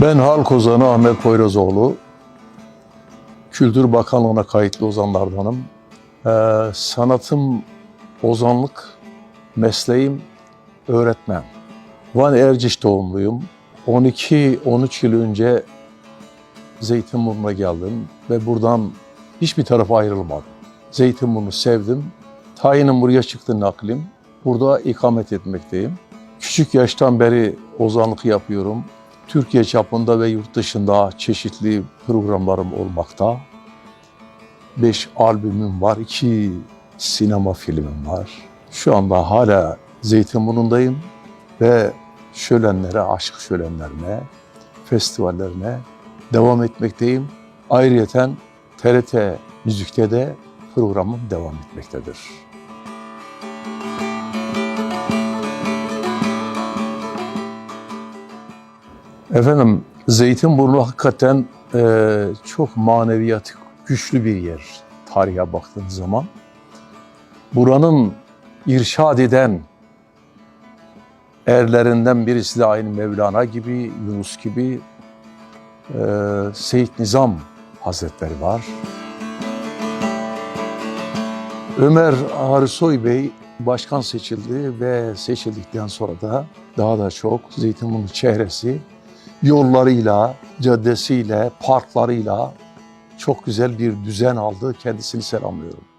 Ben halk ozanı Ahmet Poyrazoğlu. Kültür Bakanlığı'na kayıtlı ozanlardanım. Ee, sanatım ozanlık, mesleğim öğretmen. Van Erciş doğumluyum. 12-13 yıl önce Zeytinburnu'na geldim ve buradan hiçbir tarafa ayrılmadım. Zeytinburnu sevdim. Tayinim buraya çıktı naklim. Burada ikamet etmekteyim. Küçük yaştan beri ozanlık yapıyorum. Türkiye çapında ve yurt dışında çeşitli programlarım olmakta. Beş albümüm var, iki sinema filmim var. Şu anda hala Zeytinburnu'ndayım ve şölenlere, aşk şölenlerine, festivallerine devam etmekteyim. Ayrıyeten TRT Müzik'te de programım devam etmektedir. Efendim Zeytinburnu hakikaten e, çok maneviyat güçlü bir yer tarihe baktığınız zaman. Buranın irşad eden erlerinden birisi de aynı Mevlana gibi, Yunus gibi e, Seyit Nizam Hazretleri var. Ömer Arsoy Bey başkan seçildi ve seçildikten sonra da daha da çok Zeytinburnu çehresi yollarıyla, caddesiyle, parklarıyla çok güzel bir düzen aldı. Kendisini selamlıyorum.